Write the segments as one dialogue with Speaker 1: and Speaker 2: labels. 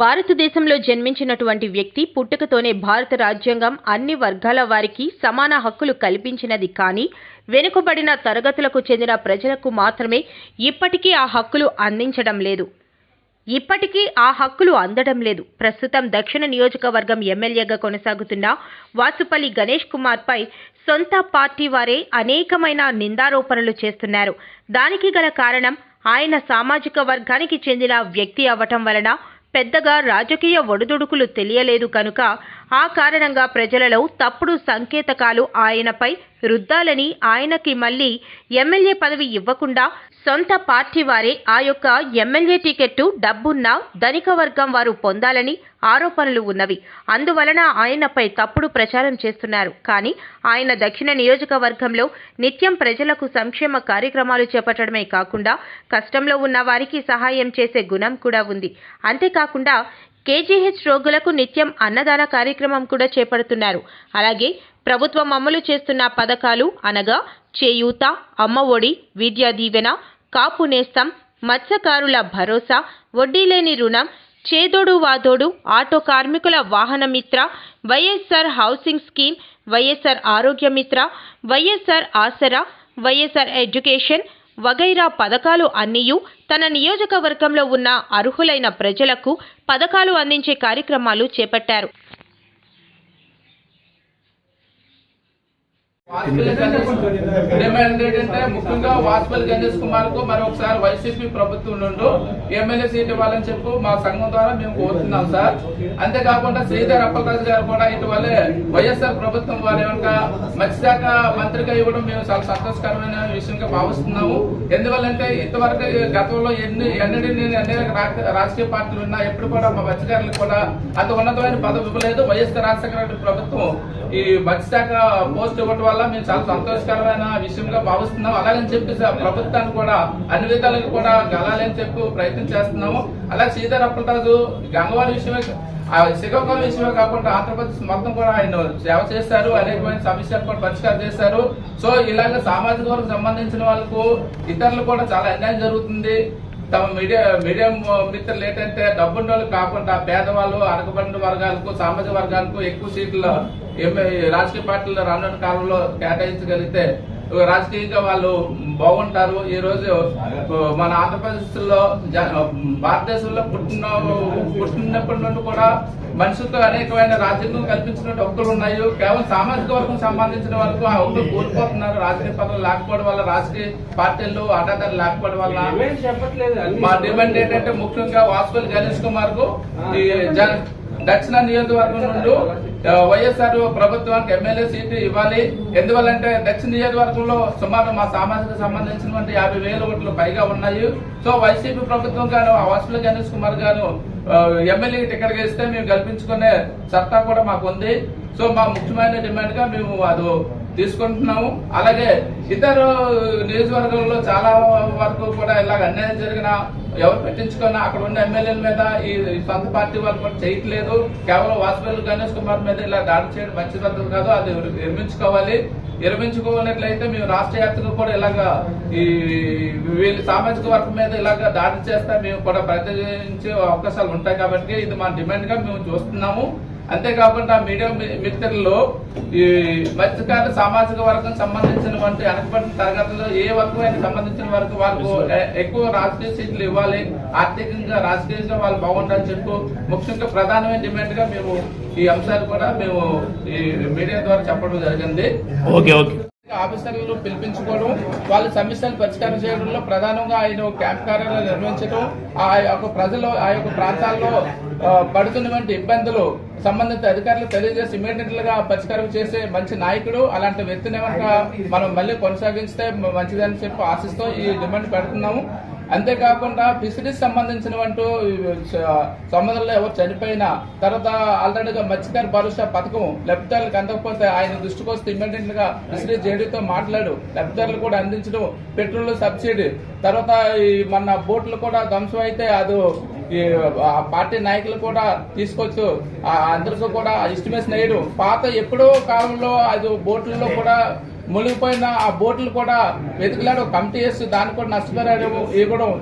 Speaker 1: భారతదేశంలో జన్మించినటువంటి వ్యక్తి పుట్టుకతోనే భారత రాజ్యాంగం అన్ని వర్గాల వారికి సమాన హక్కులు కల్పించినది కానీ వెనుకబడిన తరగతులకు చెందిన ప్రజలకు మాత్రమే ఇప్పటికీ ఆ హక్కులు అందించడం లేదు. ఇప్పటికీ ఆ హక్కులు అందడం లేదు. ప్రస్తుతం దక్షిణ నియోజకవర్గం ఎమ్మెల్యేగా కొనసాగుతున్న వాసుపల్లి గణేష్ కుమార్పై సొంత పార్టీ వారే అనేకమైన నిందారోపణలు చేస్తున్నారు. దానికి గల కారణం ఆయన సామాజిక వర్గానికి చెందిన వ్యక్తి అవ్వటం వలన పెద్దగా రాజకీయ ఒడిదుడుకులు తెలియలేదు కనుక ఆ కారణంగా ప్రజలలో తప్పుడు సంకేతకాలు ఆయనపై రుద్దాలని ఆయనకి మళ్ళీ ఎమ్మెల్యే పదవి ఇవ్వకుండా సొంత పార్టీ వారే ఆ యొక్క ఎమ్మెల్యే టికెట్టు డబ్బున్న ధనిక వర్గం వారు పొందాలని ఆరోపణలు ఉన్నవి. అందువలన ఆయనపై తప్పుడు ప్రచారం చేస్తున్నారు. కానీ ఆయన దక్షిణ నియోజకవర్గంలో నిత్యం ప్రజలకు సంక్షేమ కార్యక్రమాలు చేపట్టడమే కాకుండా కష్టంలో ఉన్న వారికి సహాయం చేసే గుణం కూడా ఉంది. అంతేకాకుండా కేజీహెచ్ రోగులకు నిత్యం అన్నదాన కార్యక్రమం కూడా చేపడుతున్నారు. అలాగే ప్రభుత్వం అమలు చేస్తున్న పథకాలు అనగా చేయూత అమ్మఒడి విద్యా దీవెన కాపు నేస్తం మత్స్యకారుల భరోసా వడ్డీ లేని రుణం చేదోడు వాదోడు ఆటో కార్మికుల Vahanamitra YSR housing scheme YSR Arogya Mitra YSR Asara YSR education వగైరా పథకాలు అన్నీయు తన నియోజకవర్గంలో ఉన్న అర్హులైన ప్రజలకు పథకాలు అందించే కార్యక్రమాలు చేపట్టారు.
Speaker 2: డిమాండ్ ఏంటంటే ముఖ్యంగా వాజ్పేయి గణేష్ కుమార్కు మరి ఒకసారి వైసీపీ ప్రభుత్వం నుండి ఎమ్మెల్యే సీట్ ఇవ్వాలని చెప్పు మా సంఘం ద్వారా మేము కోరుతున్నాం సార్. అంతేకాకుండా శ్రీధర్ అప్పలరాజు గారు కూడా ఇటువలే వైఎస్ఆర్ ప్రభుత్వం వారి యొక్క మత్స్యశాఖ మంత్రిగా ఇవ్వడం మేము చాలా సంతోషకరమైన విషయంగా భావిస్తున్నాము. ఎందువల్లంటే ఇంతవరకు గతంలో ఎన్ని ఎన్నడి నేను అన్ని రాజకీయ పార్టీలు ఉన్నా ఎప్పుడు కూడా మా మత్స్యకారులకు కూడా అంత ఉన్నతమైన పదవి ఇవ్వలేదు. వైఎస్ రాజశేఖర ప్రభుత్వం ఈ మత్స్యశాఖ పోస్ట్ ఇవ్వడం వల్ల మేము చాలా సంతోషకరమైన విషయంగా భావిస్తున్నాం. అలాగని చెప్పి స- ప్రభుత్వాన్ని కూడా అన్ని విధాలకు కూడా గెలాలని చెప్పి ప్రయత్నం చేస్తున్నాము. అలాగే సీతారాం అప్పలరాజు గంగవారి విషయమే శ్రీకాకుళం విషయమే కాకుండా ఆంధ్రప్రదేశ్ మొత్తం కూడా ఆయన సేవ చేశారు. అనేకమైన సమస్యలు కూడా పరిష్కారం చేశారు. సో ఇలాగ సామాజిక వర్గం సంబంధించిన వాళ్ళకు ఇతరులు కూడా చాలా అన్యాయం జరుగుతుంది. తమ మీడియా మీడియం మిత్రులు ఏంటంటే డబ్బున్న వాళ్ళు కాకుండా పేదవాళ్ళు అడగబడిన వర్గాలకు సామాజిక వర్గాలకు ఎక్కువ సీట్లు రాజకీయ పార్టీలు రానున్న కాలంలో కేటాయించగలిగితే రాజకీయంగా వాళ్ళు బాగుంటారు. ఈ రోజు మన ఆంధ్రప్రదేశ్లో జ- భారతదేశంలో పుట్టిన పుట్టినప్పటి నుండి కూడా మనుషులకు అనేకమైన రాజ్యాంగం కల్పించిన హక్కులు ఉన్నాయి కేవలం సామాజిక వర్గం సంబంధించిన వరకు ఆ హక్కులు కోల్పోతున్నారు. రాజకీయ పదవులు లేకపోవడం వల్ల రాజకీయ పార్టీలు అడ్డదారులు లేకపోవడం వల్ల మా డిమాండ్ ఏంటంటే ముఖ్యంగా వాసుపల్లి గణేష్ కుమార్కు దక్షిణ నియోజకవర్గం నుండి వైఎస్ఆర్ ప్రభుత్వానికి ఎమ్మెల్యే సీటు ఇవ్వాలి. ఎందువల్లంటే దక్షిణ నియోజకవర్గంలో సుమారు మా సామాజిక సంబంధించినటువంటి యాభై వేల ఓట్లు పైగా ఉన్నాయి. సో వైసీపీ ప్రభుత్వం గాను ఆ గణేష్ కుమార్ గాను ఎమ్మెల్యే టికెట్ ఇస్తే మేము కల్పించుకునే సత్తా కూడా మాకు ఉంది. సో మా ముఖ్యమైన డిమాండ్గా మేము అది తీసుకుంటున్నాము. అలాగే ఇతర నియోజకవర్గంలో చాలా వరకు కూడా ఇలాగ అన్యాయం జరిగిన ఎవరు పెట్టించుకున్నా అక్కడ ఉన్న ఎమ్మెల్యేల మీద ఈ సొంత పార్టీ వాళ్ళు కూడా చేయట్లేదు. కేవలం వాసుపల్లి గణేష్ కుమార్ మీద ఇలా దాడి చేయడం మంచి పద్ధతి కాదు అది నిర్మించుకోవాలి. విరమించుకోనట్లయితే మేము రాష్ట్ర వ్యాప్తంగా కూడా ఇలాగా ఈ వీళ్ళ సామాజిక వర్గం మీద ఇలాగ దాడి చేస్తే మేము కూడా ప్రతిఘటించే అవకాశాలు ఉంటాయి కాబట్టి ఇది మా డిమాండ్గా మేము చూస్తున్నాము. అంతేకాకుండా మీడియా మిత్రుల్లో ఈ మత్స్యకార సామాజిక వర్గం సంబంధించినటువంటి వెనకబడిన తరగతిలో ఏ వర్గమైన సంబంధించిన వరకు వాళ్ళకు ఎక్కువ రాజకీయ సీట్లు ఇవ్వాలి ఆర్థికంగా రాజకీయంగా వాళ్ళు బాగుండాలని చెప్పు ముఖ్యంగా ప్రధానమైన డిమాండ్గా మేము ఈ అంశాలు కూడా మేము ఈ మీడియా ద్వారా చెప్పడం జరిగింది.
Speaker 3: Okay okay.
Speaker 2: ఆఫీసర్లు పిలిపించుకోవడం వాళ్ళ సమస్యలు పరిష్కారం చేయడంలో ప్రధానంగా ఆయన క్యాంప్ కార్యాలయాలు నిర్వహించడం ఆ యొక్క ప్రజలు ఆ యొక్క ప్రాంతాల్లో పడుతున్నటువంటి ఇబ్బందులు సంబంధిత అధికారులు తెలియజేసి ఇమీడియట్గా పరిష్కారం చేసే మంచి నాయకుడు అలాంటి వ్యక్తిని మనం మళ్ళీ కొనసాగిస్తే మంచిదని చెప్పి ఆశిస్తూ ఈ డిమాండ్ పెడుతున్నాము. అంతేకాకుండా ఫిషరీస్ సంబంధించినవంటూ సంబంధంలో ఎవరు చనిపోయినా తర్వాత ఆల్రెడీగా మత్స్యకార భరోసా పథకం లబ్ధిదారులకు అందకపోతే ఆయన దృష్టికి వస్తే ఇమ్మీడియట్గా ఫిషరీస్ జేడీతో మాట్లాడు. లబ్ధిదారులు కూడా అందించడం పెట్రోల్ సబ్సిడీ తర్వాత ఈ మన బోట్లు కూడా ధ్వంసం అయితే అది ఈ ఆ పార్టీ నాయకులు కూడా తీసుకొచ్చు అందరితో అందరికీ కూడా ఎస్టిమేషన్ వేయడం. పాత ఎప్పుడో కాలంలో అది బోట్లలో కూడా మునిగిపోయిన ఆ బోట్లు కూడా వెతికిలాడు కమిటీ వేసి దాన్ని కూడా నష్టపరిహారం ఇవ్వడం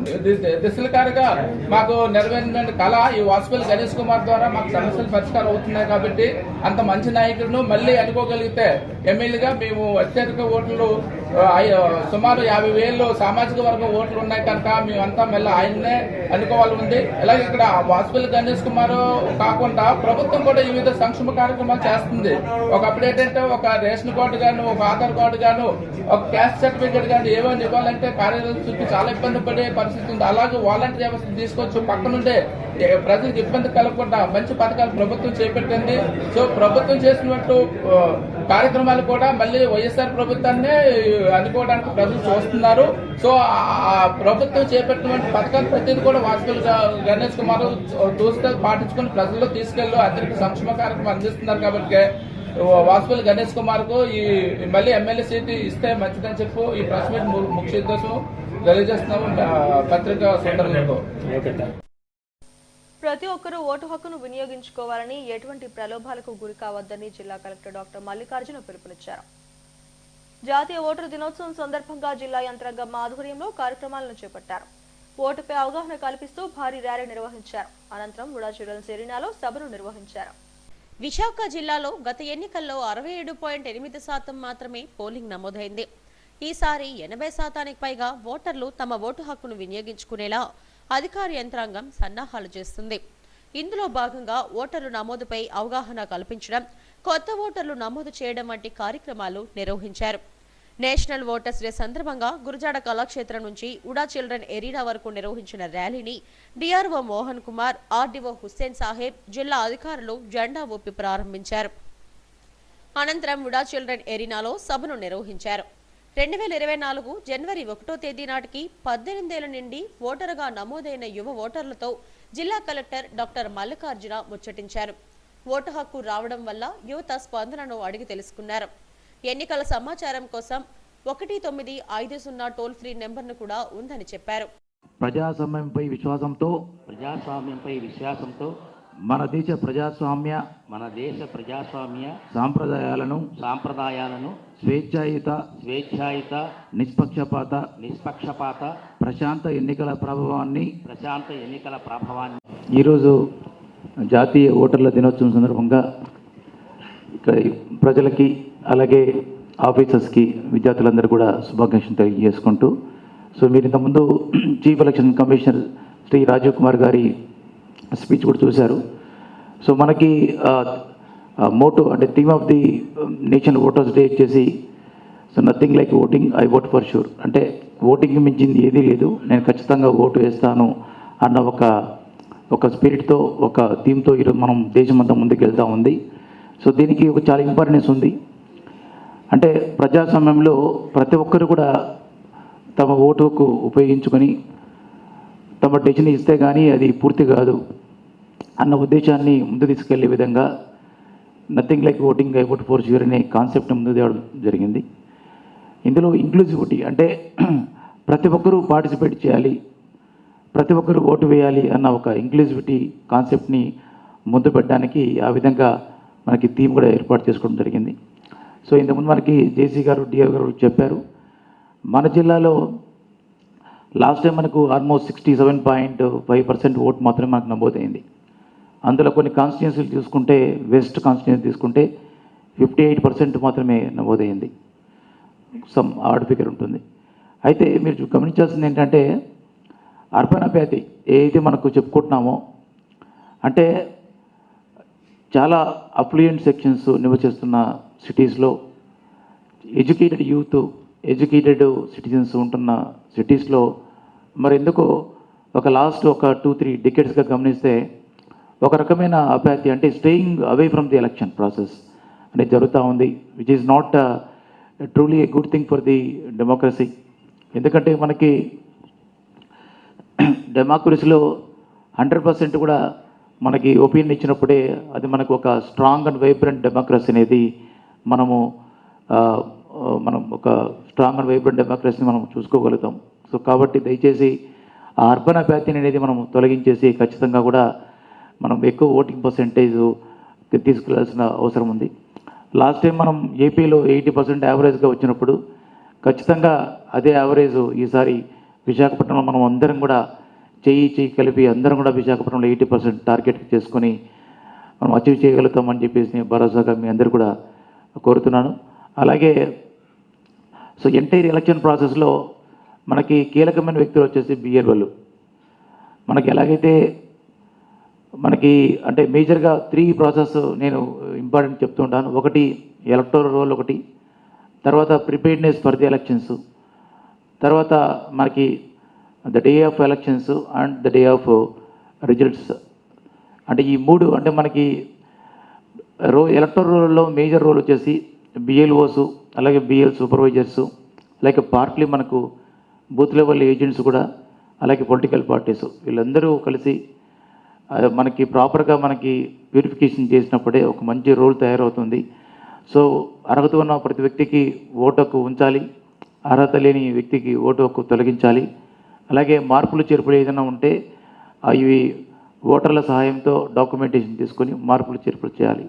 Speaker 2: దిశలకారుగా మాకు నెరవేరిన కళ ఈ వాసుపల్లి గణేష్ కుమార్ ద్వారా మాకు సమస్యలు పరిష్కారం అవుతున్నాయి కాబట్టి అంత మంచి నాయకులను మళ్ళీ అనుకోగలిగితే ఎమ్మెల్యేగా మేము అత్యధిక ఓట్లు సుమారు యాభై వేలు సామాజిక వర్గం ఓట్లు ఉన్నాయి కనుక మేమంతా మెల్ల ఆయన్నే అనుకోవాలి ఉంది అలాగే ఇక్కడ వాసుపల్లి గణేష్ కుమార్ కాకుండా ప్రభుత్వం కూడా వివిధ సంక్షేమ కార్యక్రమాలు చేస్తుంది. ఒకప్పుడు ఏంటంటే ఒక రేషన్ కార్డు గాను ఒక ఆధార్ కార్డు గాను ఒక క్యాస్ట్ సర్టిఫికేట్ గాను ఏమైనా ఇవ్వాలంటే కార్యాలయం చుట్టూ చాలా ఇబ్బంది పడే పరిస్థితి ఉంది. అలాగే వాలంటీర్ వ్యవస్థ తీసుకొచ్చి పక్కనుండే ప్రజలకు ఇబ్బంది కలగకుండా మంచి పథకాలు ప్రభుత్వం చేపట్టింది. సో ప్రభుత్వం చేసినట్టు కార్యక్రమాలు కూడా మళ్ళీ వైఎస్ఆర్ ప్రభుత్వాన్నే అందుకోవడానికి ప్రజలు చూస్తున్నారు. సో ఆ- ప్రభుత్వం చేపట్టినటువంటి పథకాలు ప్రతిదీ కూడా వాజ్పేయి గణేష్ కుమార్ దూసుకొని పాటించుకొని ప్రజల్లో తీసుకెళ్ళి అతనికి సంక్షేమ కార్యక్రమం అందిస్తున్నారు కాబట్టి వాసుపల్లి గణేష్ కుమార్కు ఈ మళ్ళీ ఎమ్మెల్యే సీట్ ఇస్తే మంచిదని చెప్పు. ఈ ప్రెస్ మీట్ ముఖ్య ఉద్దేశం తెలియజేస్తున్నాము పత్రికా సోదరులకు
Speaker 4: ప్రతి ఒక్కరూ ఓటు హక్కును వినియోగించుకోవాలని ఎటువంటి ప్రలోభాలకు గురి కావద్దని జిల్లా కలెక్టర్ డాక్టర్ మల్లికార్జున పిలుపునిచ్చారు. జాతీయ ఓటరు దినోత్సవం సందర్భంగా జిల్లా యంత్రాంగం ఆధ్వర్యంలో కార్యక్రమాలను చేపట్టారు. ఓటుపై అవగాహన కల్పిస్తూ భారీ ర్యాలీ నిర్వహించారు. అనంతరం ఉడా సెరీనాలో సభను నిర్వహించారు.
Speaker 3: విశాఖ జిల్లాలో గత ఎన్నికల్లో అరవై ఏడు పాయింట్ ఎనిమిది శాతం మాత్రమే పోలింగ్ నమోదైంది. ఈసారి ఎనభై శాతానికి పైగా ఓటర్లు తమ ఓటు హక్కును వినియోగించుకునేలా అధికార యంత్రాంగం సన్నాహాలు చేస్తుంది. ఇందులో భాగంగా ఓటర్లు నమోదుపై అవగాహన కల్పించడం కొత్త ఓటర్లు నమోదు చేయడం వంటి కార్యక్రమాలు నిర్వహించారు. నేషనల్ ఓటర్స్ డే సందర్భంగా గురజాడ కళాక్షేత్రం నుంచి ఉడా చిల్డ్రన్ ఎరీనా వరకు నిర్వహించిన ర్యాలీని డిఆర్ఓ మోహన్ కుమార్ ఆర్డీఓ హుస్సేన్ సాహెబ్ జిల్లా అధికారులు జెండా ఊపి ప్రారంభించారు. అనంతరం ఉడా చిల్డ్రన్ ఎరీనాలో సభను నిర్వహించారు. రెండు వేల ఇరవై నాలుగు జనవరి ఒకటో తేదీ నాటికి పద్దెనిమిదేళ్ళ నుండి ఓటరుగా నమోదైన యువ ఓటర్లతో జిల్లా కలెక్టర్ డాక్టర్ మల్లికార్జున ముచ్చటించారు. ఓటు హక్కు రావడం వల్ల యువత స్పందనను అడిగి తెలుసుకున్నారు. ఎన్నికల సమాచారం కోసం ఒకటి తొమ్మిది ఐదు సున్నా టోల్ ఫ్రీ నెంబర్ను కూడా ఉందని చెప్పారు.
Speaker 5: ప్రజాస్వామ్యంపై విశ్వాసంతో
Speaker 6: ప్రజాస్వామ్యంపై విశ్వాసంతో
Speaker 5: మన దేశ ప్రజాస్వామ్య
Speaker 6: మన దేశ ప్రజాస్వామ్య
Speaker 5: సాంప్రదాయాలను
Speaker 6: సాంప్రదాయాలను
Speaker 5: స్వేచ్ఛాయుత
Speaker 6: స్వేచ్ఛాయుత
Speaker 5: నిష్పక్షపాత
Speaker 6: నిష్పక్షపాత
Speaker 5: ప్రశాంత ఎన్నికల ప్రభావాన్ని
Speaker 6: ప్రశాంత ఎన్నికల ప్రభావాన్ని
Speaker 5: ఈరోజు జాతీయ ఓటర్ల దినోత్సవం సందర్భంగా ఇక్కడ ప్రజలకి అలాగే ఆఫీసర్స్కి విద్యార్థులందరూ కూడా శుభాకాంక్షలు తెలియజేసుకుంటూ సో మీరు ఇంతకుముందు chief election commissioner Shri Rajiv Kumar గారి స్పీచ్ కూడా చూశారు. సో మనకి మోటో అంటే theme of the um, national voters day వచ్చేసి so nothing like voting I vote for sure. అంటే ఓటింగ్ మించింది ఏదీ లేదు. నేను ఖచ్చితంగా ఓటు వేస్తాను అన్న ఒక ఒక స్పిరిట్తో ఒక థీమ్తో ఈరోజు మనం దేశమంతా ముందుకు వెళ్తూ ఉంది. సో దీనికి ఒక చాలా ఇంపార్టెన్స్ ఉంది. అంటే ప్రజాస్వామ్యంలో ప్రతి ఒక్కరు కూడా తమ ఓటుకు ఉపయోగించుకొని తమ డెసిషన్ ఇస్తే కానీ అది పూర్తి కాదు అన్న ఉద్దేశాన్ని ముందు తీసుకెళ్ళే విధంగా nothing like voting I vote for sure అనే కాన్సెప్ట్ని ముందు తేవడం జరిగింది. ఇందులో ఇంక్లూజివిటీ అంటే ప్రతి ఒక్కరూ పార్టిసిపేట్ చేయాలి ప్రతి ఒక్కరూ ఓటు వేయాలి అన్న ఒక ఇంక్లూజివిటీ కాన్సెప్ట్ని ముందు పెట్టడానికి ఆ విధంగా మనకి థీమ్ కూడా ఏర్పాటు చేసుకోవడం జరిగింది. సో ఇంతకుముందు మనకి జేసీ గారు డిఆర్ గారు చెప్పారు మన జిల్లాలో లాస్ట్ టైం మనకు almost sixty seven point five percent vote మాత్రమే మనకు నమోదైంది. అందులో కొన్ని కాన్స్టిట్యున్సీలు తీసుకుంటే వెస్ట్ కాన్స్టిట్యున్సీ తీసుకుంటే ఫిఫ్టీ ఎయిట్ పర్సెంట్ మాత్రమే నమోదైంది. సమ్ ఆర్డ్ ఫిగర్ ఉంటుంది. అయితే మీరు గమనించాల్సింది ఏంటంటే అర్బన్ ఏదైతే మనకు చెప్పుకుంటున్నామో అంటే చాలా అప్లియంట్ సెక్షన్స్ నివసిస్తున్న సిటీస్లో ఎడ్యుకేటెడ్ యూత్ ఎడ్యుకేటెడ్ సిటిజన్స్ ఉంటున్న సిటీస్లో మరి ఎందుకో ఒక లాస్ట్ ఒక టూ త్రీ డికెట్స్గా గమనిస్తే ఒక రకమైన అభ్యర్థి అంటే staying away from the election process అనేది జరుగుతూ ఉంది which is not truly a good thing for the democracy ఎందుకంటే మనకి డెమోక్రసీలో హండ్రెడ్ పర్సెంట్ కూడా మనకి ఒపీనియన్ ఇచ్చినప్పుడే అది మనకు ఒక స్ట్రాంగ్ అండ్ వైబ్రెంట్ డెమోక్రసీ అనేది మనము uh, uh, మనం ఒక స్ట్రాంగ్ అండ్ వైబ్రెంట్ డెమోక్రసీని మనం చూసుకోగలుగుతాం. సో కాబట్టి దయచేసి ఆ అర్బన్ అభ్యర్థిని అనేది మనం తొలగించేసి ఖచ్చితంగా కూడా మనం ఎక్కువ ఓటింగ్ పర్సెంటేజ్ తీసుకెళ్ళాల్సిన అవసరం ఉంది. లాస్ట్ టైం మనం ఏపీలో ఎయిటీ పర్సెంట్ యావరేజ్గా వచ్చినప్పుడు ఖచ్చితంగా అదే యావరేజ్ ఈసారి విశాఖపట్నంలో మనం అందరం కూడా చేయి చెయ్యి కలిపి అందరం కూడా విశాఖపట్నంలో ఎయిటీ పర్సెంట్ టార్గెట్ చేసుకొని మనం అచీవ్ చేయగలుగుతామని చెప్పేసి నేను భరోసాగా మీ అందరు కూడా కోరుతున్నాను. అలాగే సో ఎంటైర్ ఎలక్షన్ ప్రాసెస్లో మనకి కీలకమైన వ్యక్తులు వచ్చేసి బిఎల్ఓలు మనకి ఎలాగైతే మనకి అంటే మేజర్గా త్రీ ప్రాసెస్ నేను ఇంపార్టెంట్ చెప్తుంటాను ఒకటి ఎలక్టోరల్ రోల్ ఒకటి తర్వాత ప్రిపేర్డ్నెస్ ఫర్ ది ఎలక్షన్స్ తర్వాత మనకి the day of elections and the day of results అంటే ఈ మూడు అంటే మనకి రో ఎలక్టోరల్లో మేజర్ రోల్ వచ్చేసి బిఎల్ఓస్ అలాగే బిఎల్ సూపర్వైజర్స్ అలాగే పార్ట్లీ మనకు బూత్ లెవెల్ ఏజెంట్స్ కూడా అలాగే పొలిటికల్ పార్టీస్ వీళ్ళందరూ కలిసి మనకి ప్రాపర్గా మనకి ప్యూరిఫికేషన్ చేసినప్పుడే ఒక మంచి రోల్ తయారవుతుంది. సో అర్హత ఉన్న ప్రతి వ్యక్తికి ఓటు హక్కు ఉంచాలి. అర్హత లేని వ్యక్తికి ఓటు హక్కు తొలగించాలి. అలాగే మార్పులు చేర్పులు ఏదైనా ఉంటే అవి ఓటర్ల సహాయంతో డాక్యుమెంటేషన్ తీసుకొని మార్పులు చేర్పులు చేయాలి.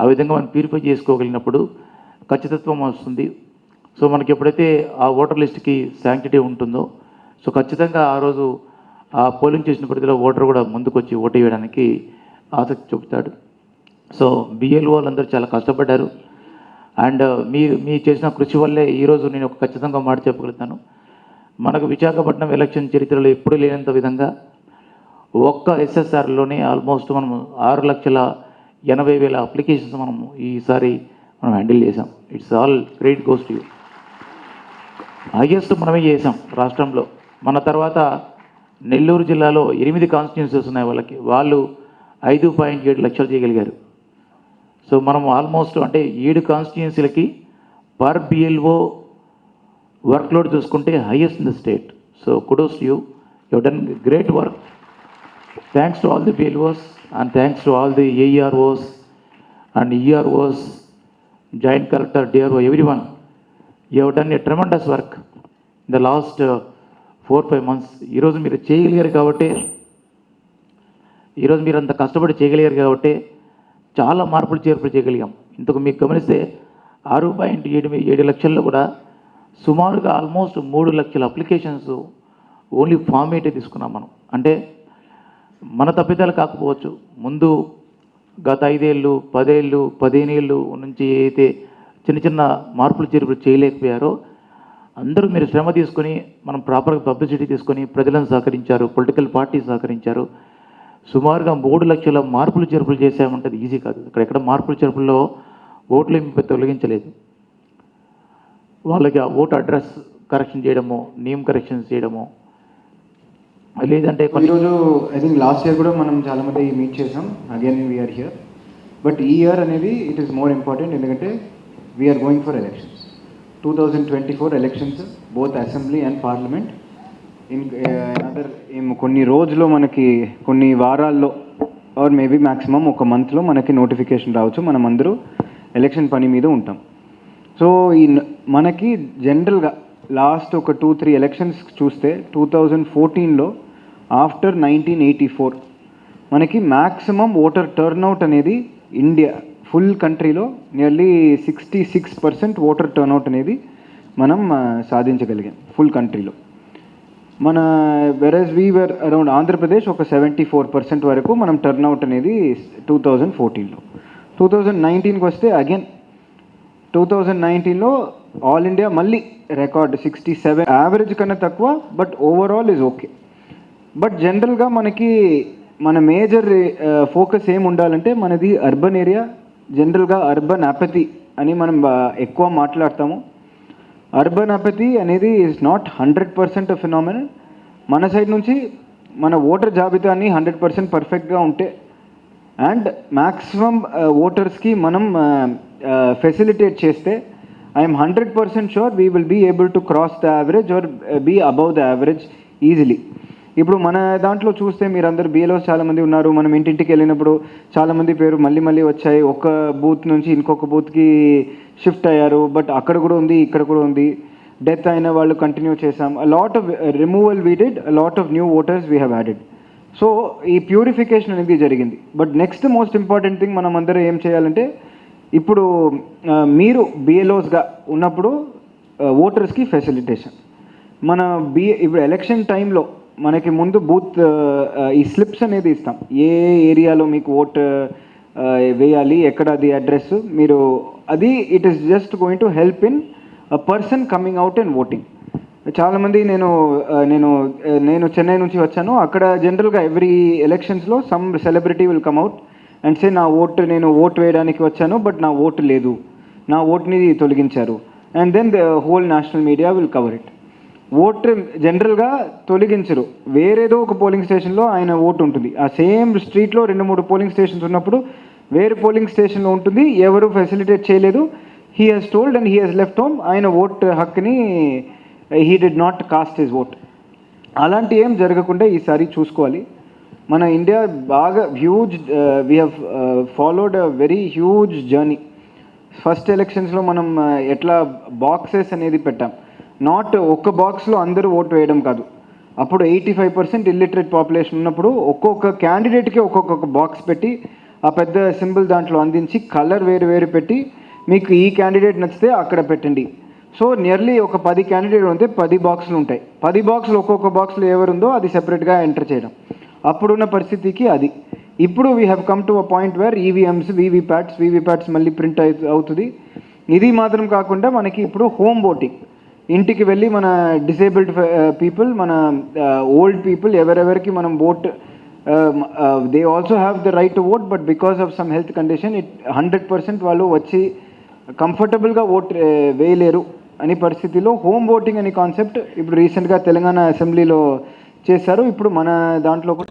Speaker 5: ఆ విధంగా మనం ప్యూరిఫై చేసుకోగలిగినప్పుడు ఖచ్చితత్వం వస్తుంది. సో మనకి ఎప్పుడైతే ఆ ఓటర్ లిస్ట్కి శాంక్టిటీ ఉంటుందో సో ఖచ్చితంగా ఆ రోజు ఆ పోలింగ్ చేసిన పరిధిలో ఓటర్ కూడా ముందుకొచ్చి ఓటు వేయడానికి ఆసక్తి చూపుతాడు. సో బిఎల్ వాళ్ళందరూ చాలా కష్టపడ్డారు. అండ్ మీరు మీ చేసిన కృషి వల్లే ఈరోజు నేను ఒక ఖచ్చితంగా మాట చెప్పగలుగుతాను. మనకు విశాఖపట్నం ఎలక్షన్ చరిత్రలో ఎప్పుడూ లేనంత విధంగా ఒక్క ఎస్ఎస్ఆర్లోనే ఆల్మోస్ట్ మనం ఆరు లక్షల ఎనభై వేల అప్లికేషన్స్ మనం ఈసారి మనం హ్యాండిల్ చేసాం it's all great goes to you. Highest మనమే చేసాం రాష్ట్రంలో. మన తర్వాత నెల్లూరు జిల్లాలో ఎనిమిది కాన్స్టిట్యూన్సీస్ ఉన్నాయి వాళ్ళకి. వాళ్ళు ఐదు పాయింట్ ఏడు లక్షలు చేయగలిగారు. సో మనం ఆల్మోస్ట్ అంటే ఏడు కాన్స్టిట్యున్సీలకి పర్ బిఎల్ఓ వర్క్లోడ్ చూసుకుంటే highest in the state so kudos you you done great work thanks to all the BLOs and thanks to all the AEROs and EROs joint collector DRO everyone you have done a tremendous work in the last four five months. ఈరోజు మీరు చేయగలిగారు కాబట్టి ఈరోజు మీరు అంత కష్టపడి చేయగలిగారు కాబట్టి చాలా మార్పులు చేర్పులు చేయగలిగాం. ఇంతకు మీకు గమనిస్తే ఆరు పాయింట్ ఏడు ఏడు లక్షల్లో కూడా సుమారుగా ఆల్మోస్ట్ మూడు లక్షల అప్లికేషన్స్ ఓన్లీ ఫార్మేటే తీసుకున్నాం మనం. అంటే మన తప్పిదాలు కాకపోవచ్చు. ముందు గత ఐదేళ్ళు పదేళ్ళు పదిహేనేళ్ళు నుంచి అయితే చిన్న చిన్న మార్పులు చేర్పులు చేయలేకపోయారో అందరూ మీరు శ్రమ తీసుకొని మనం ప్రాపర్గా పబ్లిసిటీ తీసుకొని ప్రజలను సహకరించారు పొలిటికల్ పార్టీ సహకరించారు. సుమారుగా మూడు లక్షల మార్పులు చేర్పులు చేసామంటే ఈజీ కాదు. ఇక్కడెక్కడ మార్పులు చేర్పుల్లో ఓట్లు ఎంపీ తొలగించలేదు. వాళ్ళకి ఆ ఓటు అడ్రస్ కరెక్షన్ చేయడము నేమ్ కరెక్షన్ చేయడము లేదంటే
Speaker 7: ఈరోజు ఐ థింక్ లాస్ట్ ఇయర్ కూడా మనం చాలామంది మీట్ చేసాం అగైన్ వీఆర్ హియర్ బట్ ఈ ఇయర్ అనేది ఇట్ ఈస్ మోర్ ఇంపార్టెంట్ ఎందుకంటే we're going for election 2024 elections, both assembly and parliament. In uh, another, కొన్ని రోజుల్లో మనకి కొన్ని వారాల్లో ఆర్ మేబీ మ్యాక్సిమం ఒక మంత్లో మనకి నోటిఫికేషన్ రావచ్చు మనం అందరూ ఎలక్షన్ పని మీద ఉంటాం సో ఈ మనకి జనరల్గా లాస్ట్ ఒక టూ త్రీ ఎలక్షన్స్ చూస్తే టూ థౌజండ్ ఫోర్టీన్లో ఆఫ్టర్ నైన్టీన్ ఎయిటీ ఫోర్ మనకి మ్యాక్సిమం ఓటర్ టర్న్అవుట్ అనేది ఇండియా ఫుల్ కంట్రీలో nearly sixty six percent voter turnout అనేది మనం సాధించగలిగాం ఫుల్ కంట్రీలో మన వెరస్ వీవర్ అరౌండ్ ఆంధ్రప్రదేశ్ ఒక సెవెంటీ ఫోర్ పర్సెంట్ వరకు మనం టర్న్అవుట్ అనేది టూ థౌజండ్ ఫోర్టీన్లో టూ థౌజండ్ నైన్టీన్కి వస్తే అగైన్ టూ థౌజండ్ నైన్టీన్లో ఆల్ ఇండియా మళ్ళీ రికార్డ్ సిక్స్టీ సెవెన్ యావరేజ్ కన్నా తక్కువ but overall is okay but జనరల్గా మనకి మన మేజర్ ఫోకస్ ఏం ఉండాలంటే మనది అర్బన్ ఏరియా జనరల్గా అర్బన్ అపతి అని మనం ఎక్కువ మాట్లాడతాము. అర్బన్ అపతి అనేది is not hundred percent phenomena మన సైడ్ నుంచి మన ఓటర్ జాబితాని హండ్రెడ్ పర్సెంట్ పర్ఫెక్ట్గా ఉంటే అండ్ మ్యాక్సిమం ఓటర్స్కి మనం ఫెసిలిటేట్ చేస్తే I'm hundred percent sure we will be able to cross the average or be above the average easily ఇప్పుడు మన దాంట్లో చూస్తే మీరందరూ బీఎల్ఓస్ చాలామంది ఉన్నారు. మనం ఇంటింటికి వెళ్ళినప్పుడు చాలామంది పేరు మళ్ళీ మళ్ళీ వచ్చాయి. ఒక బూత్ నుంచి ఇంకొక బూత్కి షిఫ్ట్ అయ్యారు. బట్ అక్కడ కూడా ఉంది ఇక్కడ కూడా ఉంది. డెత్ అయిన వాళ్ళు కంటిన్యూ చేసాం lot of removal we did lot of new voters we have added so ఈ ప్యూరిఫికేషన్ అనేది జరిగింది. But next most important thing మనం అందరం ఏం చేయాలంటే ఇప్పుడు uh, మీరు బిఎల్ఓస్గా ఉన్నప్పుడు uh, ఓటర్స్కి ఫెసిలిటేషన్ మన బి ఇప్పుడు ఎలక్షన్ టైంలో మనకి ముందు బూత్ ఈ స్లిప్స్ అనేది ఇస్తాం. ఏ ఏరియాలో మీకు ఓట్ వేయాలి ఎక్కడ అది అడ్రస్ మీరు అది it is just going to help in a person coming out and voting చాలామంది నేను నేను నేను చెన్నై నుంచి వచ్చాను. అక్కడ జనరల్గా ఎవ్రీ ఎలక్షన్స్లో some celebrity will come out and say నా ఓటు నేను ఓటు వేయడానికి వచ్చాను బట్ నా ఓటు లేదు. నా ఓటుని తొలగించారు. And then the whole national media will cover it vote జనరల్గా తొలగించరు. వేరేదో ఒక పోలింగ్ స్టేషన్లో ఆయన ఓటు ఉంటుంది. ఆ సేమ్ స్ట్రీట్లో రెండు మూడు పోలింగ్ స్టేషన్స్ ఉన్నప్పుడు వేరే పోలింగ్ స్టేషన్లో ఉంటుంది. ఎవరు ఫెసిలిటేట్ చేయలేదు. He has told and he has left home ఆయన ఓట్ హక్కుని he did not cast his vote అలాంటి ఏం జరగకుండా ఈసారి చూసుకోవాలి. మన ఇండియా బాగా huge we have followed a very huge journey first ఎలక్షన్స్లో మనం uh, ఎట్లా బాక్సెస్ అనేది పెట్టాం. నాట్ ఒక్క బాక్స్లో అందరూ ఓటు వేయడం కాదు. అప్పుడు eighty five percent illiterate population ఉన్నప్పుడు ఒక్కొక్క క్యాండిడేట్కి ఒక్కొక్క బాక్స్ పెట్టి ఆ పెద్ద సింబల్ దాంట్లో అందించి కలర్ వేరు వేరు పెట్టి మీకు ఈ క్యాండిడేట్ నచ్చితే అక్కడ పెట్టండి. సో నియర్లీ ఒక పది క్యాండిడేట్ ఉంటే పది బాక్సులు ఉంటాయి. పది బాక్సులు ఒక్కొక్క బాక్స్లో ఎవరుందో అది సెపరేట్గా ఎంటర్ చేయడం. అప్పుడున్న పరిస్థితికి అది. ఇప్పుడు we have come to a point where EVMs VVPATs VVPATs మళ్ళీ ప్రింట్ అవుతుంది. ఇది మాత్రం కాకుండా మనకి ఇప్పుడు హోమ్ ఓటింగ్ ఇంటికి వెళ్ళి మన డిసేబుల్డ్ పీపుల్ uh, మన uh, ఓల్డ్ పీపుల్ ఎవరెవరికి మనం vote they also have the right to vote but because of some health condition it hundred percent వాళ్ళు వచ్చి కంఫర్టబుల్గా ఓట్ uh, వేయలేరు అనే పరిస్థితిలో హోమ్ ఓటింగ్ అనే కాన్సెప్ట్ ఇప్పుడు రీసెంట్గా తెలంగాణ అసెంబ్లీలో చేశారు. ఇప్పుడు మన దాంట్లో కూడా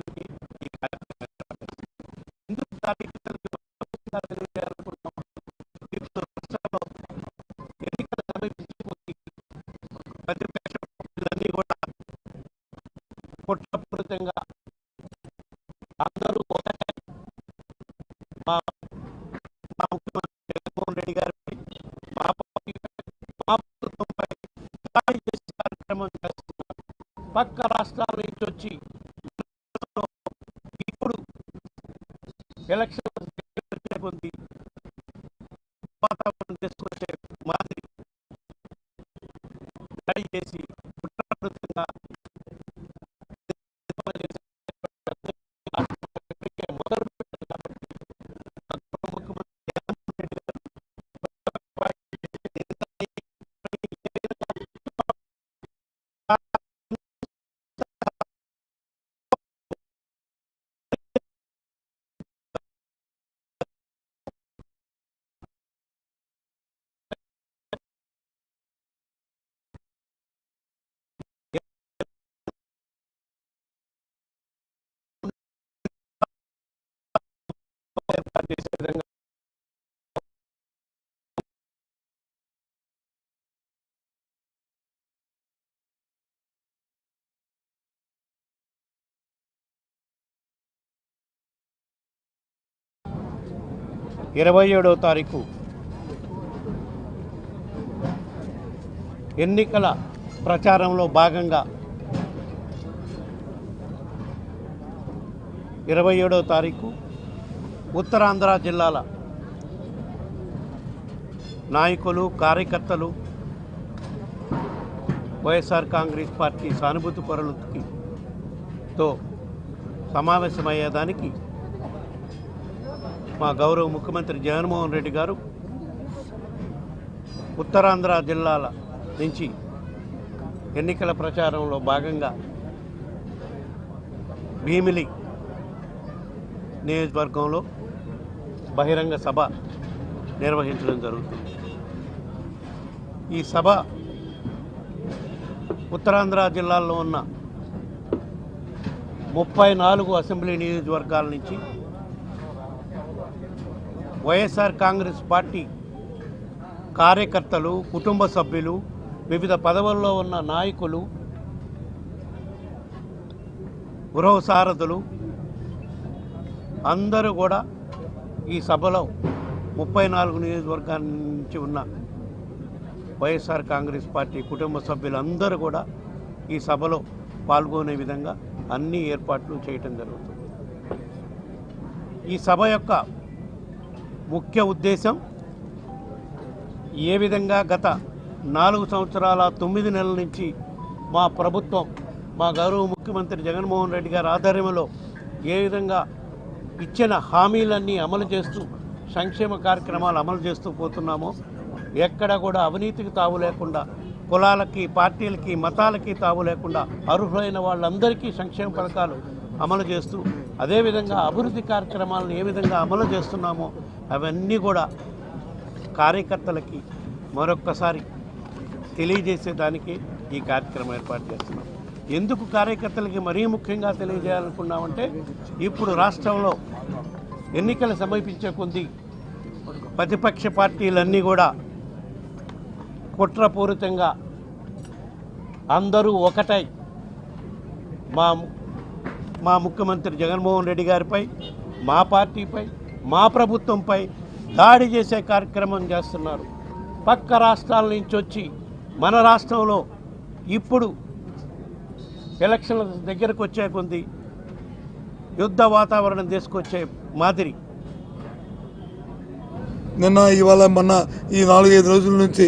Speaker 8: పనిచేసే విధంగా ఇరవై ఏడవ తారీఖు ఎన్నికల ప్రచారంలో భాగంగా ఇరవై ఏడవ తారీఖు ఉత్తరాంధ్ర జిల్లాల నాయకులు కార్యకర్తలు వైఎస్ఆర్ కాంగ్రెస్ పార్టీ సానుభూతి పరులకి తో సమావేశమయ్యేదానికి మా గౌరవ ముఖ్యమంత్రి జగన్మోహన్ రెడ్డి గారు ఉత్తరాంధ్ర జిల్లాల నుంచి ఎన్నికల ప్రచారంలో భాగంగా భీమిలి నియోజకవర్గంలో బహిరంగ సభ నిర్వహించడం జరుగుతుంది. ఈ సభ ఉత్తరాంధ్ర జిల్లాల్లో ఉన్న ముప్పై నాలుగు అసెంబ్లీ నియోజకవర్గాల నుంచి వైఎస్ఆర్ కాంగ్రెస్ పార్టీ కార్యకర్తలు కుటుంబ సభ్యులు వివిధ పదవుల్లో ఉన్న నాయకులు గృహ సారథులు అందరూ కూడా ఈ సభలో ముప్పై నాలుగు నియోజకవర్గాల నుంచి ఉన్న వైఎస్ఆర్ కాంగ్రెస్ పార్టీ కుటుంబ సభ్యులందరూ కూడా ఈ సభలో పాల్గొనే విధంగా అన్ని ఏర్పాట్లు చేయటం జరుగుతుంది. ఈ సభ యొక్క ముఖ్య ఉద్దేశం ఏ విధంగా గత నాలుగు సంవత్సరాల తొమ్మిది నెలల నుంచి మా ప్రభుత్వం మా గౌరవ ముఖ్యమంత్రి జగన్మోహన్ రెడ్డి గారి ఆధ్వర్యంలో ఏ విధంగా ఇచ్చిన హామీలన్నీ అమలు చేస్తూ సంక్షేమ కార్యక్రమాలు అమలు చేస్తూ పోతున్నామో ఎక్కడ కూడా అవినీతికి తావు లేకుండా కులాలకి పార్టీలకి మతాలకి తావు లేకుండా అర్హులైన వాళ్ళందరికీ సంక్షేమ పథకాలు అమలు చేస్తూ అదేవిధంగా అభివృద్ధి కార్యక్రమాలను ఏ విధంగా అమలు చేస్తున్నామో అవన్నీ కూడా కార్యకర్తలకి మరొక్కసారి తెలియజేసేదానికి ఈ కార్యక్రమం ఏర్పాటు చేస్తున్నాం. ఎందుకు కార్యకర్తలకి మరీ ముఖ్యంగా తెలియజేయాలనుకున్నామంటే ఇప్పుడు రాష్ట్రంలో ఎన్నికలు సమీపించే కొద్దీ ప్రతిపక్ష పార్టీలన్నీ కూడా కుట్రపూరితంగా అందరూ ఒకటై మా మా ముఖ్యమంత్రి జగన్మోహన్ రెడ్డి గారిపై మా పార్టీపై మా ప్రభుత్వంపై దాడి చేసే కార్యక్రమం చేస్తున్నారు. పక్క రాష్ట్రాల నుంచి వచ్చి మన రాష్ట్రంలో ఇప్పుడు ఎలక్షన్ల దగ్గరకు వచ్చే కొద్ది యుద్ధ వాతావరణం తీసుకొచ్చే మాదిరి.
Speaker 9: నిన్న ఇవాళ మొన్న ఈ నాలుగైదు రోజుల నుంచి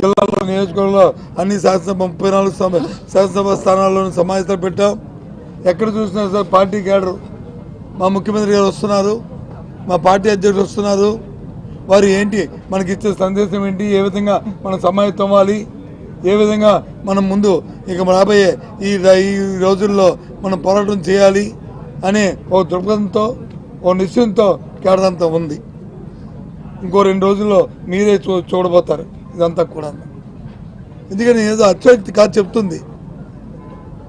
Speaker 9: జిల్లాలో నియోజకవర్గంలో అన్ని శాసనసభ ముప్పై నాలుగు శాసనసభ స్థానాల్లోనూ సమావేశాలు పెట్టాం. ఎక్కడ చూసినా సార్ పార్టీ క్యాడర్ మా ముఖ్యమంత్రి గారు వస్తున్నారు మా పార్టీ అధ్యక్షుడు వస్తున్నారు. వారు ఏంటి? మనకి ఇచ్చే సందేశం ఏంటి? ఏ విధంగా మనం సమాయత్తం అవ్వాలి? ఏ విధంగా మనం ముందు ఇక రాబోయే ఈ ఈ రోజుల్లో మనం పోరాటం చేయాలి అనే ఓ దృక్పథంతో ఓ నిశ్చయంతో కేడదంతా ఉంది. ఇంకో రెండు రోజుల్లో మీరే చూ చూడబోతారు. ఇదంతా కూడా. ఎందుకని ఏదో అత్యక్తి కాదు చెప్తుంది.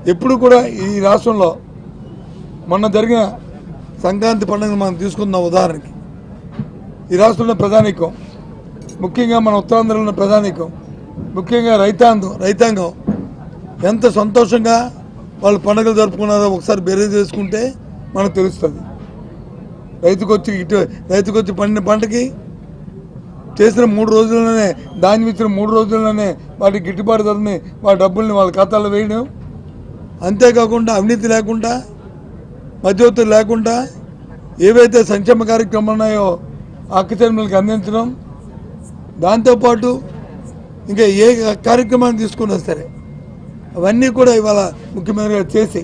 Speaker 9: ఎప్పుడు కూడా ఈ రాష్ట్రంలో మొన్న జరిగిన సంక్రాంతి పండుగను మనం తీసుకుందాం ఉదాహరణకి. ఈ రాష్ట్రంలో ప్రధానికం ముఖ్యంగా మన ఉత్తరాంధ్రలో ఉన్న ప్రధానికం ముఖ్యంగా రైతాంగం రైతాంగం ఎంత సంతోషంగా వాళ్ళు పండుగలు జరుపుకున్నారో ఒకసారి బెరేజ్ చేసుకుంటే మనకు తెలుస్తుంది. రైతుకు వచ్చి ఇటు రైతుకు వచ్చి పండిన పంటకి చేసిన మూడు రోజుల్లోనే దాన్ని ఇచ్చిన మూడు రోజుల్లోనే వాటి గిట్టుబాటు ధరని వాటి డబ్బుల్ని వాళ్ళ ఖాతాలో వేయడం. అంతేకాకుండా అవినీతి లేకుండా మధ్యవర్తులు లేకుండా ఏవైతే సంక్షేమ కార్యక్రమాలు ఉన్నాయో అక్కచెరువులకు అందించడం. దాంతోపాటు ఇంకా ఏ కార్యక్రమాన్ని తీసుకున్నా సరే అవన్నీ కూడా ఇవాళ ముఖ్యమంత్రి గారు చేసి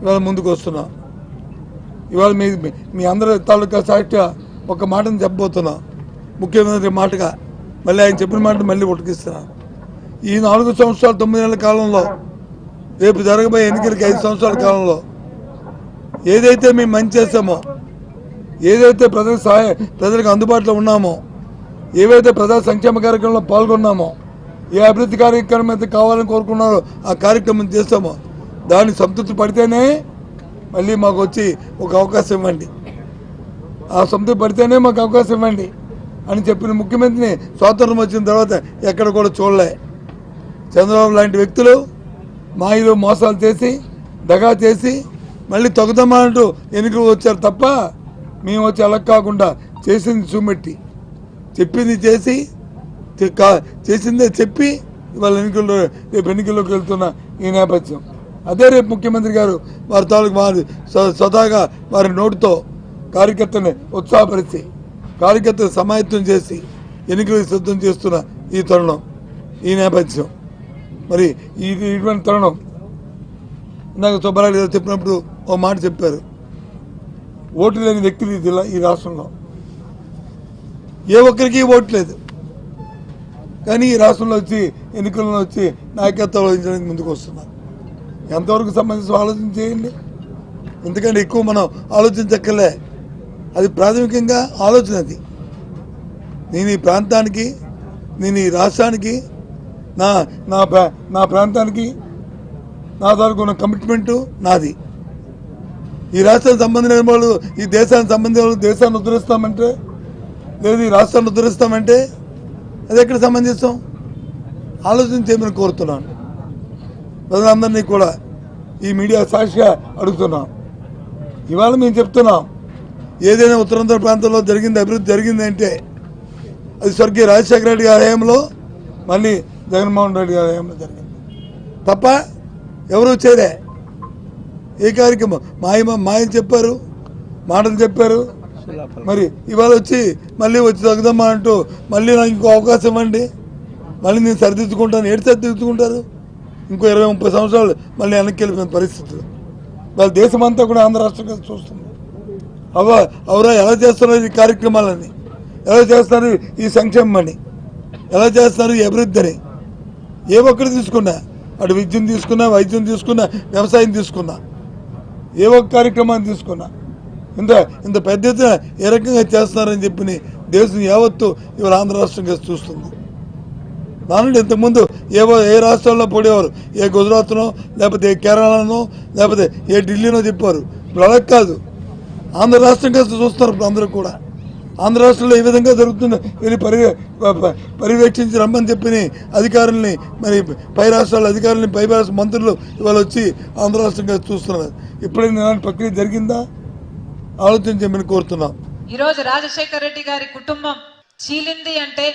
Speaker 9: ఇవాళ ముందుకు వస్తున్నాం. ఇవాళ మీ మీ అందరి తాలూకా సాక్షిగా ఒక మాటను చెప్పబోతున్నా. ముఖ్యమంత్రి మాటగా మళ్ళీ ఆయన చెప్పిన మాట మళ్ళీ ఉటకిస్తున్నాను ఈ నాలుగు సంవత్సరాలు తొమ్మిది నెలల కాలంలో రేపు జరగబోయే ఎన్నికలకి ఐదు సంవత్సరాల కాలంలో ఏదైతే మేము మంచి చేసామో ఏదైతే ప్రజలకు సహాయ ప్రజలకు అందుబాటులో ఉన్నామో ఏవైతే ప్రజా సంక్షేమ కార్యక్రమంలో పాల్గొన్నామో ఏ అభివృద్ధి కార్యక్రమం అయితే కావాలని కోరుకున్నారో ఆ కార్యక్రమం చేస్తామో దాన్ని సంతృప్తి పడితేనే మళ్ళీ మాకు వచ్చి ఒక అవకాశం ఇవ్వండి. ఆ సంతృప్తి పడితేనే మాకు అవకాశం ఇవ్వండి అని చెప్పిన ముఖ్యమంత్రిని స్వాతంత్రం వచ్చిన తర్వాత ఎక్కడ కూడా చూడలే. చంద్రబాబు లాంటి వ్యక్తులు మాయలు మోసాలు చేసి దగా చేసి మళ్ళీ తొగదమ్మా అంటూ ఎన్నికలు వచ్చారు తప్ప మేము వచ్చి అలా కాకుండా చేసింది చూమెట్టి చెప్పింది చేసి చేసిందే చెప్పి ఇవాళ ఎన్నికల్లో రేపు ఎన్నికల్లోకి వెళ్తున్న ఈ నేపథ్యం. అదే రేపు ముఖ్యమంత్రి గారు వారి తాలూకు వారి స్వతహాగా వారి నోటితో కార్యకర్తని ఉత్సాహపరిచి కార్యకర్త సమాయత్తం చేసి ఎన్నికలకు సిద్ధం చేస్తున్న ఈ తరుణం ఈ నేపథ్యం. మరి ఈ ఇటువంటి తరుణం ఇందాక సుబ్బారాయుడు గారు చెప్పినప్పుడు ఓ మాట చెప్పారు. ఓటు లేని వ్యక్తులు ఈ జిల్లా ఈ రాష్ట్రంలో. ఏ ఒక్కరికి ఓటు లేదు. కానీ ఈ రాష్ట్రంలో వచ్చి ఎన్నికల్లో వచ్చి నాయకత్వం వహించడానికి ముందుకు వస్తున్నారు. ఎంతవరకు సంబంధించి ఆలోచన చేయండి. ఎందుకంటే ఎక్కువ మనం ఆలోచించక్కర్లే. అది ప్రాథమికంగా ఆలోచన అది. నేను ఈ ప్రాంతానికి నేను ఈ రాష్ట్రానికి నా నా ప్రా- నా ప్రాంతానికి నా తరపు ఉన్న కమిట్మెంటు నాది. ఈ రాష్ట్రానికి సంబంధించిన వాళ్ళు ఈ దేశానికి సంబంధించిన వాళ్ళు దేశాన్ని ఉద్ధరిస్తామంటే మేము ఈ రాష్ట్రాన్ని ఉద్ధరిస్తామంటే అది ఎక్కడ సంబంధిస్తాం? ఆలోచన చేయమని కోరుతున్నాను. ప్రజలందరినీ కూడా ఈ మీడియా సాక్షిగా అడుగుతున్నాం. ఇవాళ మేము చెప్తున్నాం ఏదైనా ఉత్తరాంధ్ర ప్రాంతంలో జరిగింది అభివృద్ధి జరిగిందంటే అది స్వర్గీయ రాజశేఖర రెడ్డి గారి హయాంలో మళ్ళీ జగన్మోహన్ రెడ్డి గారి హయాంలో జరిగింది. తప్ప ఎవరు చేరే ఏ కార్యక్రమం మాయ మాయలు చెప్పారు మాటలు చెప్పారు మరి ఇవాళ వచ్చి మళ్ళీ వచ్చి తగ్గుదమ్మా అంటూ మళ్ళీ నాకు ఇంకో అవకాశం ఇవ్వండి మళ్ళీ నేను సరిదిద్దుకుంటాను. ఏడు సరిదిద్దుకుంటారు? ఇంకో ఇరవై ముప్పై సంవత్సరాలు మళ్ళీ వెనక్కి వెళ్ళిపోయిన పరిస్థితులు వాళ్ళ దేశం అంతా కూడా ఆంధ్ర రాష్ట్రం కలిసి చూస్తుంది. అవ అవరా ఎలా చేస్తున్నారు ఈ కార్యక్రమాలని ఎలా చేస్తారు ఈ సంక్షేమని ఎలా చేస్తారు ఈ అభివృద్ధిని? ఏ ఒక్కరు తీసుకున్నా అటు విద్యను తీసుకున్నా వైద్యం తీసుకున్నా వ్యవసాయం తీసుకున్నా ఏ ఒక్క కార్యక్రమాన్ని తీసుకున్నా ఇంత ఇంత పెద్ద ఎత్తున ఏ రకంగా చేస్తున్నారని చెప్పి దేశం యావత్తు ఇవాళ ఆంధ్ర రాష్ట్రంగా చూస్తుంది. దానిలో ఇంతకుముందు ఏ ఏ రాష్ట్రాల్లో పడేవారు? ఏ గుజరాత్నో లేకపోతే ఏ కేరళనో లేకపోతే ఏ ఢిల్లీనో చెప్పారు. ఇప్పుడు అలా కాదు. ఆంధ్ర రాష్ట్రం కలిసి చూస్తున్నారు ఇప్పుడు అందరూ కూడా. ఆంధ్ర రాష్ట్రంలో ఏ విధంగా జరుగుతుందో వీళ్ళు పరి పర్యవేక్షించి రమ్మని చెప్పి అధికారుల్ని మరి పై రాష్ట్రాల అధికారుల్ని పై రాష్ట్ర మంత్రులు ఇవాళ వచ్చి ఆంధ్ర రాష్ట్రంగా చూస్తున్నారు. ఇప్పుడైనా ప్రక్రియ జరిగిందా? ఆలోచించమని కోరుతున్నాం.
Speaker 10: ఈరోజు రాజశేఖర రెడ్డి గారి కుటుంబం చీలింది అంటే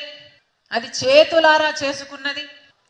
Speaker 10: అది చేతులారా చేసుకున్నది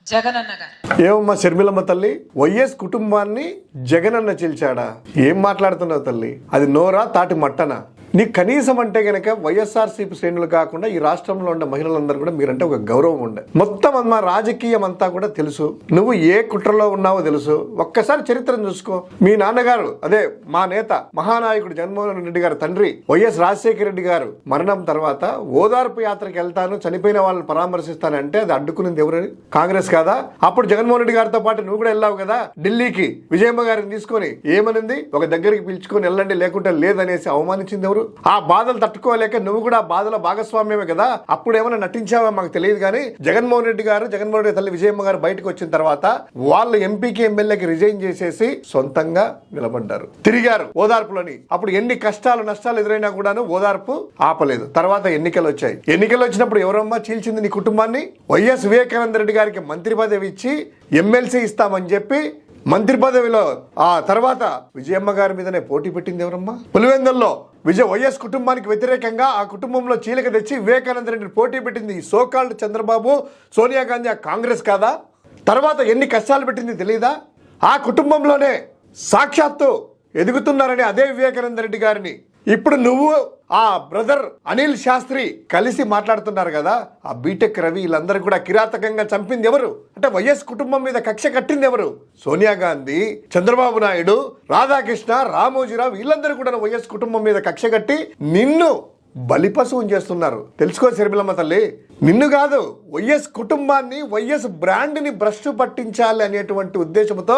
Speaker 10: జగనన్న గారు.
Speaker 11: ఏమమ్మా షర్మిలమ్మ తల్లి? వైఎస్ కుటుంబాన్ని జగనన్న చీల్చాడా? ఏం మాట్లాడుతున్నావు తల్లి? అది నోరా తాటి మట్టనా? నీకు కనీసం అంటే గనక వైఎస్ఆర్సీపీ శ్రేణులు కాకుండా ఈ రాష్ట్రంలో ఉన్న మహిళలందరూ కూడా మీరంటే ఒక గౌరవం ఉండే. మొత్తం మా రాజకీయం అంతా కూడా తెలుసు. నువ్వు ఏ కుట్రలో ఉన్నావో తెలుసు. ఒక్కసారి చరిత్రను చూసుకో. మీ నాన్నగారు అదే మా నేత మహానాయకుడు జగన్మోహన్ రెడ్డి గారి తండ్రి వైఎస్ రాజశేఖర రెడ్డి గారు మరణం తర్వాత ఓదార్పు యాత్రకు వెళ్తాను చనిపోయిన వాళ్ళని పరామర్శిస్తానంటే అది అడ్డుకునేది ఎవరు? కాంగ్రెస్ కాదా? అప్పుడు జగన్మోహన్ రెడ్డి గారితో పాటు నువ్వు కూడా వెళ్ళావు కదా? ఢిల్లీకి విజయమ్మ గారిని తీసుకొని ఏమనింది? ఒక దగ్గరికి పిలుచుకొని వెళ్ళండి లేకుంటే లేదనేసి అవమానించింది ఎవరు? ఆ బాధలు తట్టుకోలేక నువ్వు కూడా బాధల బాధలో భాగస్వామ్యమే కదా? అప్పుడు ఏమైనా నటించావో? మాకు తెలియదు కానీ జగన్మోహన్ రెడ్డి గారు జగన్మోహన్ రెడ్డి తల్లి విజయమ్మ గారు బయటకు వచ్చిన తర్వాత వాళ్ళు ఎంపీకి ఎమ్మెల్యేకి రిజైన్ చేసేసి సొంతంగా నిలబడ్డారు. తిరిగారు ఓదార్పులోని. అప్పుడు ఎన్ని కష్టాలు నష్టాలు ఎదురైనా కూడాను ఓదార్పు ఆపలేదు. తర్వాత ఎన్నికలు వచ్చాయి. ఎన్నికలు వచ్చినప్పుడు ఎవరమ్మా చీల్చింది నీ కుటుంబాన్ని? వైఎస్ వివేకానంద రెడ్డి గారికి మంత్రి పదవి ఇచ్చి ఎమ్మెల్సీ ఇస్తామని చెప్పి మంత్రి పదవిలో ఆ తర్వాత విజయమ్మ గారి మీదనే పోటీ పెట్టింది ఎవరమ్మా? పులివెందుల్లో విజయ్ వైఎస్ కుటుంబానికి వ్యతిరేకంగా ఆ కుటుంబంలో చీలిక తెచ్చి వివేకానంద రెడ్డిని పోటీ పెట్టింది సోకాల్డ్ చంద్రబాబు సోనియా గాంధీ ఆ కాంగ్రెస్ కాదా? తర్వాత ఎన్ని కష్టాలు పెట్టింది తెలియదా ఆ కుటుంబంలోనే సాక్షాత్తు ఎదుగుతున్నారని అదే వివేకానంద రెడ్డి గారిని ఇప్పుడు నువ్వు ఆ బ్రదర్ అనిల్ శాస్త్రి కలిసి మాట్లాడుతున్నారు కదా ఆ బీటెక్ రవి వీళ్ళందరూ కూడా కిరాతకంగా చంపింది ఎవరు? అంటే వైఎస్ కుటుంబం మీద కక్ష కట్టింది ఎవరు? సోనియా గాంధీ చంద్రబాబు నాయుడు రాధాకృష్ణ రామోజీరావు వీళ్ళందరూ కూడా వైఎస్ కుటుంబం మీద కక్ష కట్టి నిన్ను బలిపశువుని చేస్తున్నారు. తెలుసుకో శర్మిలమ్మ తల్లి నిన్ను కాదు వైఎస్ కుటుంబాన్ని వైఎస్ బ్రాండ్ని భ్రష్ పట్టించాలి అనేటువంటి ఉద్దేశంతో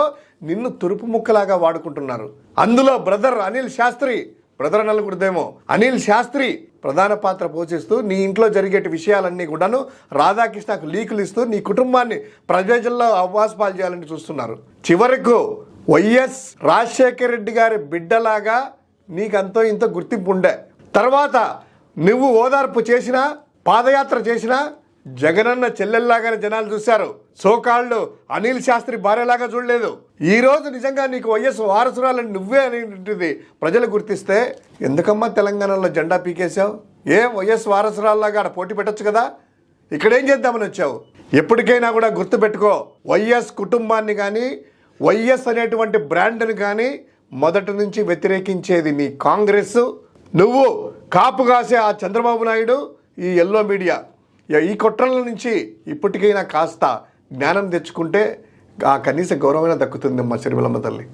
Speaker 11: నిన్ను తురుపు ముక్కలాగా వాడుకుంటున్నారు. అందులో బ్రదర్ అనిల్ శాస్త్రి బ్రదర్ నలుగురిదేమో. అనిల్ శాస్త్రి ప్రధాన పాత్ర పోషిస్తూ నీ ఇంట్లో జరిగేటి విషయాలన్నీ కూడాను రాధాకృష్ణకు లీకులు ఇస్తూ నీ కుటుంబాన్ని ప్రజల్లో అవ్వాసపాలు చేయాలని చూస్తున్నారు. చివరకు వైఎస్ రాజశేఖర రెడ్డి గారి బిడ్డలాగా నీకంతో ఇంత గుర్తింపు ఉండే తర్వాత నువ్వు ఓదార్పు చేసినా పాదయాత్ర చేసినా జగనన్న చెల్లెల్లాగానే జనాలు చూశారు. సోకాళ్ళు అనిల్ శాస్త్రి భార్యలాగా చూడలేదు. ఈ రోజు నిజంగా నీకు వైఎస్ వారసురాలని నువ్వే అనేటువంటిది ప్రజలు గుర్తిస్తే ఎందుకమ్మా తెలంగాణలో జెండా పీకేశావు? ఏ వైఎస్ వారసురాల్లాగా ఆడ పోటీ పెట్టచ్చు కదా? ఇక్కడేం చేద్దామని వచ్చావు? ఎప్పటికైనా కూడా గుర్తుపెట్టుకో వైఎస్ కుటుంబాన్ని కానీ వైఎస్ అనేటువంటి బ్రాండ్ని కానీ మొదటి నుంచి వ్యతిరేకించేది నీ కాంగ్రెస్. నువ్వు కాపు కాసే ఆ చంద్రబాబు నాయుడు ఈ ఎల్లో మీడియా. ఈ కుట్రల నుంచి ఇప్పటికైనా కాస్త జ్ఞానం తెచ్చుకుంటే ఆ కనీస గౌరవమైన దక్కుతుందమ్మా శర్మిలమ్మ తల్లి.